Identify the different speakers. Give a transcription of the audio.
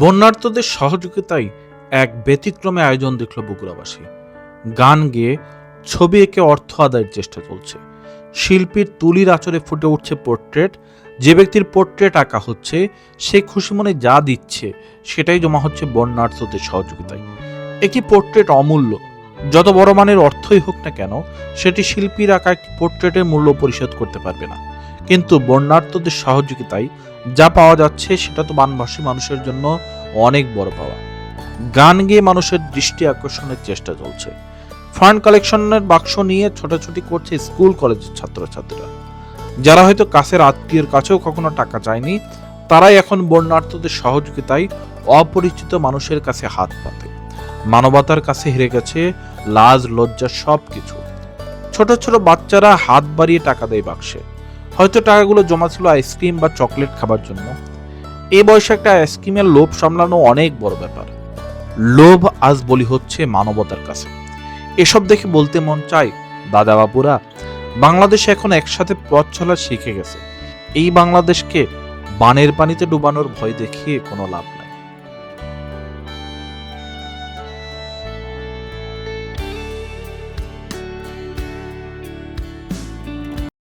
Speaker 1: বন্যার্থদের সহযোগিতায় এক ব্যতিক্রমে আয়োজন দেখল বগুড়াবাসী। গান গেয়ে ছবি এঁকে অর্থ আদায়ের চেষ্টা চলছে। শিল্পীর তুলির আচরে ফুটে উঠছে পোর্ট্রেট। যে ব্যক্তির পোর্ট্রেট আঁকা হচ্ছে, সে খুশি মনে যা দিচ্ছে, সেটাই জমা হচ্ছে বন্যার্থদের সহযোগিতায়। একটি পোর্ট্রেট অমূল্য। যত বড় মানের অর্থই হোক না কেন, সেটি শিল্পীর আঁকা একটি পোর্ট্রেটের মূল্য পরিশোধ করতে পারবে না। কিন্তু বন্যার্থদের সহযোগিতায় যা পাওয়া যাচ্ছে, সেটা তো বানভাসী মানুষের জন্য অনেক বড় পাওয়া। গান গেয়ে মানুষের দৃষ্টি আকর্ষণের চেষ্টা চলছে। ফান্ড কালেকশনের বাক্স নিয়ে ছোটাছুটি করছে স্কুল কলেজের ছাত্রছাত্রীরা। যারা হয়তো কাছের আত্মীয়ের কাছেও কখনো টাকা চায়নি, তারাই এখন বন্যার্থদের সহযোগিতায় অপরিচিত মানুষের কাছে হাত পাতে মানবতার কাছে হেরে গেছে লাজ, লজ্জা সব কিছু ছোট ছোট বাচ্চারা হাত বাড়িয়ে টাকা দেয় বাক্সে। হয়তো টাকাগুলো জমা ছিল আইসক্রিম বা চকলেট খাবার জন্য। এই বয়সে একটা আইসক্রিমের লোভ সামলানো অনেক বড় ব্যাপার। লোভ আজ বলি হচ্ছে মানবতার কাছে। এসব দেখে বলতে মন চায় দাদা বাবুরা বাংলাদেশ এখন একসাথে পথ চলা শিখে গেছে। এই বাংলাদেশকে বানের পানিতে ডুবানোর ভয় দেখিয়ে কোনো লাভ নেই।